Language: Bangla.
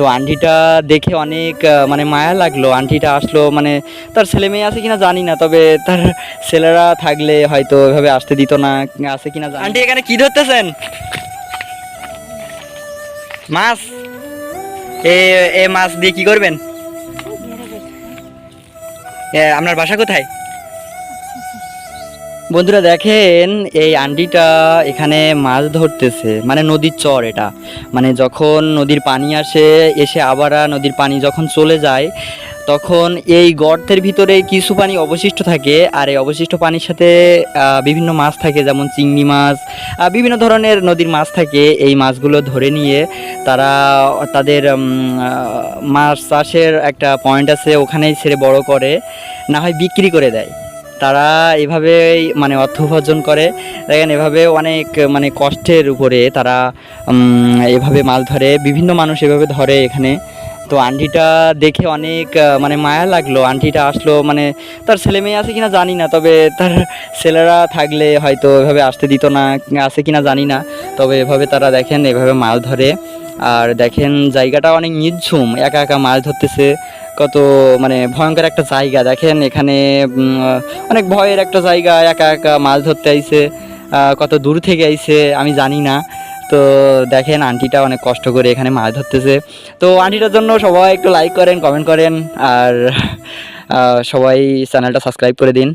তো আন্টিটা দেখে অনেক মানে মায়া লাগল। আন্টিটা আসলো মানে তার ছেলে মেয়ে আছে কিনা জানি না, তবে তার ছেলেরা থাকলে হয়তো এভাবে আসতে দিত না, আছে কিনা আন্টি, এখানে কি ধরতেছেন? মাছ? এ এ মাছ দিয়ে কি করবেন? আপনার বাসা কোথায়? বন্ধুরা দেখেন, এই আন্ডিটা এখানে মাছ ধরতেছে মানে নদীর চর এটা। মানে যখন নদীর পানি আসে, এসে আবার নদীর পানি যখন চলে যায়, তখন এই গর্তের ভিতরে কিছু পানি অবশিষ্ট থাকে, আর এই অবশিষ্ট পানির সাথে বিভিন্ন মাছ থাকে, যেমন চিংড়ি মাছ বিভিন্ন ধরনের নদীর মাছ থাকে। এই মাছগুলো ধরে নিয়ে তারা তাদের মাছ চাষের একটা পয়েন্ট আছে, ওখানেই ছেড়ে বড় করে, না হয় বিক্রি করে দেয়। তারা এভাবেই মানে অর্থ উপার্জন করে। দেখেন এভাবে অনেক মানে কষ্টের উপরে তারা এভাবে মাছ ধরে। বিভিন্ন মানুষ এভাবে ধরে এখানে। তো আন্টিটা দেখে অনেক মানে মায়া লাগল। আন্টিটা আসলো মানে তার ছেলে মেয়ে আছে কিনা জানি না, তবে তার ছেলেরা থাকলে হয়তো এভাবে আসতে দিত না, আছে কিনা জানি না। তবে এভাবে তারা দেখেন, এভাবে মাছ ধরে। আর দেখেন, জায়গাটা অনেক নির্ঝুম একা একা মাছ ধরতেছে। কত মানে ভয়ঙ্কর একটা জায়গা। দেখেন এখানে অনেক ভয়ের একটা জায়গা, একা একা মাছ ধরতে আইছে কত দূর থেকে আইছে আমি জানি না। তো দেখেন আন্টিটা অনেক কষ্ট করে এখানে মাছ ধরতেছে। তো আন্টিটার জন্য সবাই একটু লাইক করেন কমেন্ট করেন, আর সবাই চ্যানেলটা সাবস্ক্রাইব করে দিন।